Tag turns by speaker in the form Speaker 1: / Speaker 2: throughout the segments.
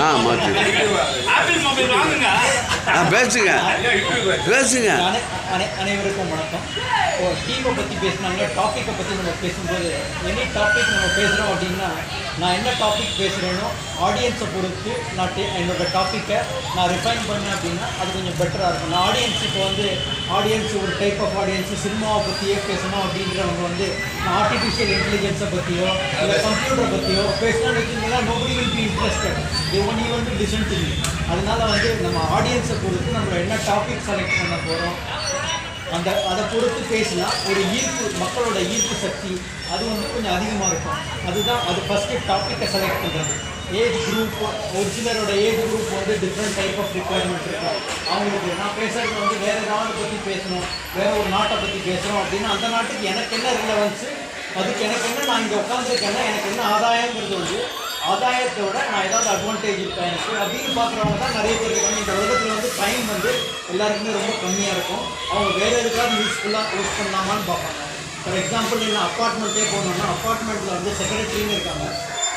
Speaker 1: ஆ மாற்றி ஆ பேசுங்க. பேசுங்க.
Speaker 2: அனை அனை- அனைவருக்கும் வணக்கம். டீமை பற்றி பேசினாங்க டாப்பிக்கை பற்றி நம்ம பேசும்போது எனி டாபிக் நம்ம பேசுகிறோம் அப்படின்னா நான் என்ன டாபிக் பேசுகிறேனோ ஆடியன்ஸை பொறுத்து நான் என்னோட டாப்பிக்கை நான் ரிஃபைன் பண்ணேன் அப்படின்னா அது கொஞ்சம் பெட்டராக இருக்கும். நான் ஆடியன்ஸ் இப்போ வந்து ஆடியன்ஸ் ஒரு டைப் ஆஃப் ஆடியன்ஸ் சினிமாவை பற்றியே பேசணும் அப்படின்றவங்க வந்து நான் ஆர்டிஃபிஷியல் இன்டெலிஜென்ஸை பற்றியோ இல்லை கம்ப்யூட்டரை பற்றியோ பேசணும்னு வச்சுருந்தீங்கன்னா nobody will be interested they one want to listen to அதனால வந்து நம்ம ஆடியன்ஸை பொறுத்து நம்ம என்ன டாபிக் செலக்ட் பண்ண போகிறோம் அந்த அதை பொறுத்து பேசலாம். ஒரு ஈர்ப்பு மக்களோட ஈர்ப்பு சக்தி அது வந்து கொஞ்சம் அதிகமாக இருக்கும். அதுதான் அது ஃபஸ்ட்டு டாப்பிக்கை செலக்ட் பண்ணுறது ஏஜ் குரூப் ஒரு சிலரோட ஏஜ் குரூப் வந்து டிஃப்ரெண்ட் டைப் ஆஃப் ரிக்குவயர்மெண்ட் இருக்கும். அவங்களுக்கு நான் பேசுகிறது வந்து வேறு நாட்டை பற்றி பேசணும் வேற ஒரு நாட்டை பற்றி பேசணும் அப்படின்னா அந்த நாட்டுக்கு எனக்கு என்ன ரிலவன்ஸு அதுக்கு எனக்கு என்ன நான் இங்கே உட்காந்துருக்கேன்னா எனக்கு என்ன ஆதாயங்கிறது வந்து ஆதாயத்தை விட நான் ஏதாவது அட்வான்டேஜ் இருக்கா எனக்கு? அப்படின்னு பார்க்குறவங்க தான் நிறைய பேர் இருக்காங்க. இந்த உலகத்தில் வந்து டைம் வந்து எல்லாருக்குமே ரொம்ப கம்மியாக இருக்கும். அவங்க வேறு எதுக்காவது யூஸ்ஃபுல்லாக யூஸ் பண்ணலாமான்னு பார்ப்பாங்க. ஃபார் எக்ஸாம்பிள் என்ன அப்பார்ட்மெண்ட்டே போனோம்னா அப்பார்ட்மெண்ட்டில் வந்து செக்ரட்டரின்னு இருக்காங்க.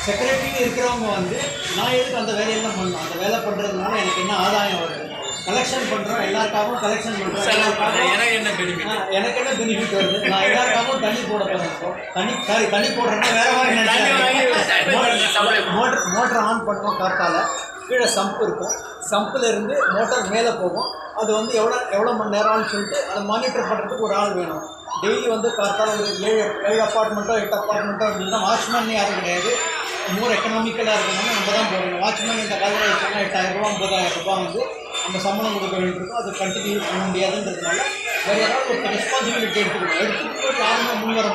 Speaker 2: செக்ரட்டரின்னு இருக்கிறவங்க வந்து நான் எதுக்கு அந்த வேலையெல்லாம் பண்ணணும்? அந்த வேலை பண்ணுறதுனால எனக்கு என்ன ஆதாயம் வருது? கலெக்ஷன் பண்ணுறோம் எல்லாருக்காகவும் கலெக்ஷன் பண்ணுறோம்
Speaker 3: எனக்கு என்ன பெனிஃபிட்
Speaker 2: எனக்கு என்ன பெனிஃபிட் வருது? நான் எல்லாருக்காகவும் தண்ணி போட போகிறேன் தண்ணி சாரி தண்ணி போடுறேன்னா வேற மாதிரி மோட்டரை ஆன் பண்ணுவோம் காற்றால் கீழே சம்ப் இருக்கும். சம்பில் இருந்து மோட்டார் மேலே போகும். அது வந்து எவ்வளோ எவ்வளோ மணி நேரம்னு சொல்லிட்டு அதை மானிட்டர் பண்ணுறதுக்கு ஒரு ஆள் வேணும். டெய்லி வந்து காற்றால் ஒரு ஏழு ஏழு அப்பார்ட்மெண்ட்டோ எட்டு அப்பார்ட்மெண்ட்டோ அப்படின்னா வாட்ச்மேன் யாரும் கிடையாது. மோர் எக்கனாமிக்கலாக இருக்கணும்னா நம்ம தான் போடணும் வாட்ச்மேன் இந்த காலத்தில் வச்சோம்னா எட்டாயிரம் ரூபா ஒன்பதாயிரம் ரூபா வந்து நம்ம சம்பளம் கொடுக்க வேண்டியிருக்கும். அது கண்டினியூ பண்ண முடியாதுன்றதுனால வேறு ஏதாவது ஒரு ரெஸ்பான்சிபிலிட்டி எடுத்துக்கணும். எடுத்துக்கிட்டு யாருமே முன் வர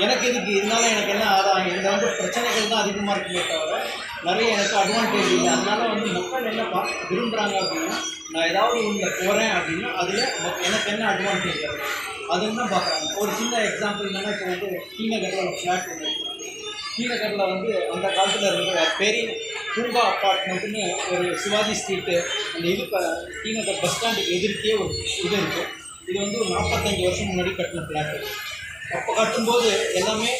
Speaker 2: எனக்கு இதுக்கு இதனால எனக்கு என்ன ஆதாயம் இதில் வந்து பிரச்சனைகள் தான் அதிகமாக இருக்குமே தவிர நிறைய எனக்கு அட்வான்டேஜ் இல்லை. அதனால வந்து மக்கள் என்ன பா விரும்புகிறாங்க அப்படின்னா நான் ஏதாவது ஒன்று போகிறேன் அப்படின்னா அதில் எனக்கு என்ன அட்வான்டேஜ் வருது அதுன்னு தான் பார்க்குறாங்க. ஒரு சின்ன எக்ஸாம்பிள் என்னென்னா இப்போ வந்து டி ஒரு ஃப்ளாட் ஒன்று இருக்கு. வந்து அந்த காலத்தில் இருக்கிற பெரிய பூங்கா அப்பார்ட்மெண்ட்டுன்னு ஒரு சிவாஜி ஸ்ட்ரீட்டு அந்த இது ப- பஸ் ஸ்டாண்டுக்கு எதிர்க்கே ஒரு இது இருக்குது இது வந்து ஒரு நாற்பத்தஞ்சு வருஷம் முன்னாடி கட்டின ஃப்ளாட்டு அப்போ கட்டும்போது எல்லாமே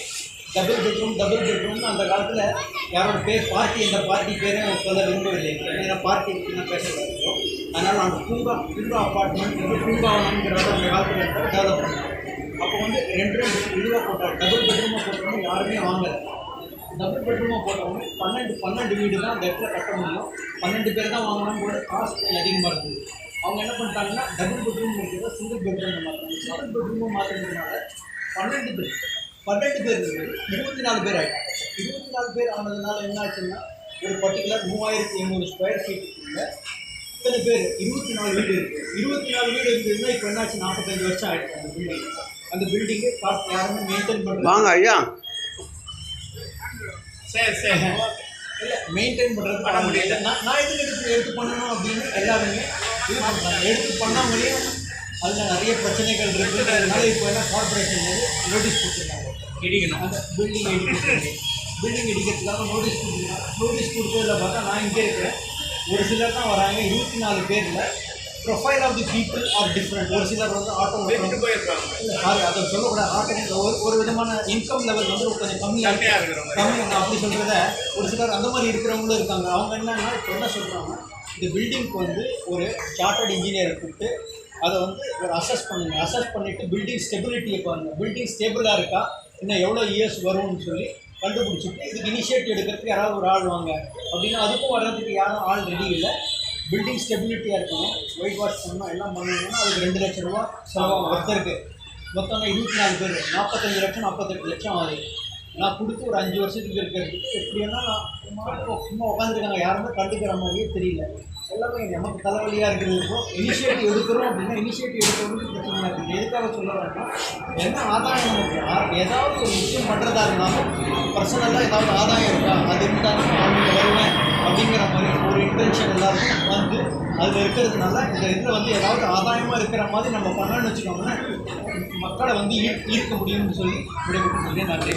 Speaker 2: டபுள் பெட்ரூம் டபுள் பெட்ரூம்னு அந்த காலத்தில் யாரோட பேர் பார்ட்டி இந்த பார்ட்டி பேரும் சொல்ல விரும்பவில்லை. ஏன்னா பார்ட்டி இருக்குன்னு பேசக்கூடாது அதனால் அந்த பூங்கா பூங்கா அப்பார்ட்மெண்ட் வந்து பூங்காவனம்ங்கிறத அந்த காலத்தில் டெவலப் பண்ணாங்க அப்போ வந்து ரெண்டு ரெண்டு இதுவாக போட்டாங்க. டபுள் பெட்ரூமாக போட்டவங்க யாருமே வாங்கலை. டபுள் பெட்ரூமாக போட்டவங்க பன்னெண்டு பன்னெண்டு வீடு தான் அந்த இடத்துல கட்ட முடியும். பன்னெண்டு பேர் தான் வாங்கணும் கூட காஸ்ட் அதிகமாக இருந்தது. அவங்க என்ன பண்ணிட்டாங்கன்னா டபுள் பெட்ரூம் இருக்கிறத சிங்கிள் பெட்ரூம் மாற்றினாங்க சிங்கிள் பெட்ரூமும் மாற்றினதுனால பன்னெண்டு பேர். பன்னெண்டு பேர் இருபத்தி நாலு பேர் ஆகிட்டாங்க இருபத்தி நாலு பேர் ஆனதுனால என்ன ஆச்சுன்னா ஒரு பர்டிகுலர் மூவாயிரத்தி எண்ணூறு ஸ்கொயர் ஃபீட்டுக்குள்ள இத்தனை பேர் இருபத்தி நாலு வீடு இருக்குது இருபத்தி நாலு வீடு இருக்குதுன்னா இப்போ என்னாச்சு? நாற்பத்தஞ்சு வருஷம் ஆயிடுச்சு அந்த பில்டிங் அந்த பில்டிங்கு காஸ்ட் யாருமே மெயின்டைன் பண்ணுறாங்க
Speaker 1: வாங்க ஐயா.
Speaker 3: சரி சரி.
Speaker 2: இல்லை மெயின்டைன் பண்ணுறது பண்ண முடியல. நான் நான் எதுக்கு எடுத்து எடுத்து பண்ணணும் அப்படின்னு எல்லாருமே இது பண்ணுறாங்க எடுத்து பண்ணாமலேயும் அதில் நிறைய பிரச்சனைகள் இருக்குது அதனால இப்போ என்ன கார்பரேஷன் நோட்டீஸ் கொடுத்துருக்காங்க.
Speaker 3: இடிக்கணும்.
Speaker 2: அந்த பில்டிங் இடிக்கிறது பில்டிங் இடிக்கிறதுக்காக நோட்டீஸ் கொடுத்துருக்காங்க. நோட்டீஸ் கொடுத்ததில் பார்த்தா நான் இங்கே இருக்கிறேன். ஒரு சிலர் தான் வராங்க. இருபத்தி நாலு பேரில் profile of the people are different ஒரு சிலர் வந்து ஆட்டோ சாரி அதை சொல்லக்கூடாது. ஆட்டோ ஒரு ஒரு விதமான இன்கம் லெவல் வந்து கொஞ்சம் கம்மியாக
Speaker 3: கம்மியா இருக்கிற மாதிரி.
Speaker 2: கம்மி நான் அப்படி சொல்கிறத ஒரு சிலர் அந்த மாதிரி இருக்கிறவங்களும் இருக்காங்க. அவங்க என்னன்னா இப்போ என்ன சொல்கிறாங்க இந்த பில்டிங்க்கு வந்து ஒரு சார்ட்டர்ட் இன்ஜினியரை கூப்பிட்டு அதை வந்து ஒரு அசஸ் பண்ணுங்க அசஸ் பண்ணிவிட்டு பில்டிங் ஸ்டெபிலிட்டியை பாருங்கள் பில்டிங் ஸ்டேபிளாக இருக்கா? இன்னும் எவ்வளோ இயர்ஸ் வரும்னு சொல்லி கண்டுபிடிச்சிட்டு இதுக்கு இனிஷியேட்டிவ் எடுக்கிறதுக்கு யாராவது ஒரு ஆள் வாங்க. அப்படின்னா அதுக்கும் வர்றதுக்கு யாரும் ஆள் ரெடி இல்லை. பில்டிங் ஸ்டெபிலிட்டியாக இருக்கணும். ஒயிட் வாஷ் பண்ணணும். எல்லாம் பண்ணணும்னா அதுக்கு ரெண்டு லட்ச ரூபா செலவாகும். ஒருத்தருக்கு. மொத்தம் இருபத்தி நாலு பேர். நாற்பத்தஞ்சு லட்சம் நாற்பத்தெட்டு லட்சம் ஆகுது. நான் கொடுத்து ஒரு அஞ்சு வருஷத்துக்கு இருக்கிறதுக்கு எப்படின்னா நான் சும்மா சும்மா உட்காந்துருக்காங்க யாருமே கண்டுக்கிற மாதிரியே தெரியல. எல்லாமே நமக்கு தலைவலியாக இருக்கிறதுக்கும் இனிஷியேட்டிவ் எடுக்கிறோம் அப்படின்னா இனிஷியேட்டிவ் எடுக்கிறவங்களுக்கு பிரச்சனையாக இருக்குது. எதுக்காக சொல்ல வேண்டாம் என்ன ஆதாயம் நமக்கு ஏதாவது ஒரு விஷயம் பண்ணுறதா இருந்தாலும் பர்சனலாக ஏதாவது ஆதாயம் இருக்கா? அது இருந்தால் நான் இங்க வருவேன் அப்படிங்கிற மாதிரி ஒரு இன்டென்ஷன் எல்லாருக்கும் வந்து அதில் இருக்கிறதுனால இந்த இதில் வந்து ஏதாவது ஆதாயமாக இருக்கிற மாதிரி நம்ம பண்ணணும்னு வச்சுக்கோங்கன்னா மக்களை வந்து ஈர்க்க முடியும்னு சொல்லி விடைபெற்று நன்றி